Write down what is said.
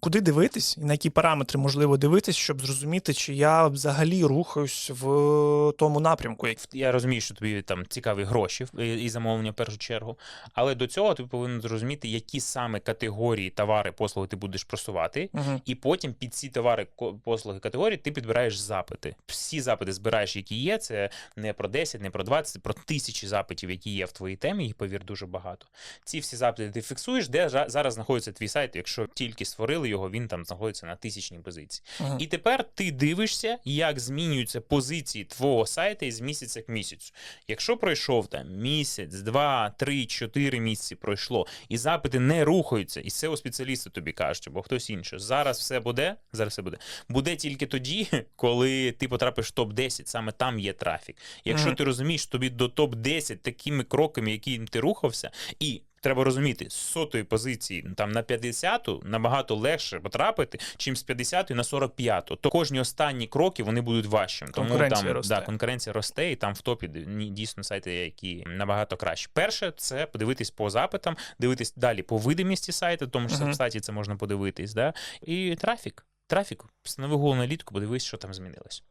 Куди дивитись і на які параметри можливо дивитись, щоб зрозуміти, чи я взагалі рухаюсь в тому напрямку? Я розумію, що тобі там цікаві гроші і замовлення в першу чергу. Але до цього ти повинен зрозуміти, які саме категорії товари, послуги ти будеш просувати. Мгм. І потім під ці товари, послуги категорії ти підбираєш запити. Всі запити збираєш, які є. Це не про 10, не про 20, про тисячі запитів, які є в твоїй темі. Їх повір дуже багато. Ці всі запити ти фіксуєш, де зараз знаходиться твій сайт. Якщо тільки створили його, він там знаходиться на тисячній позиції. Мгм. І тепер ти дивишся, як змінюються позиції твого сайту із місяця к місяцю. Якщо пройшов там місяць, два, три, чотири місяці пройшло, і запити не рухаються, і SEO спеціалісти тобі кажуть, або хтось інший. Зараз все буде. Зараз все буде. Буде тільки тоді, коли ти потрапиш в топ 10 саме там є трафік. Якщо Мгм. ти розумієш, тобі до топ 10 такими кроками, яким ти рухався, і Треба розуміти, з сотої позиції там на 50-ту набагато легше потрапити, чим з 50-ї на 45-ту. То кожні останні кроки вони будуть важчими. Тому Конкуренція там росте. Да, конкуренція росте, і там в топі дійсно сайти, які набагато краще. Перше, це подивитись по запитам, дивитись далі по видимості сайту, тому що Мгм. в сайті це можна подивитись. Да? І трафік. Трафік. Встанови головну аналітику, подивись, що там змінилось.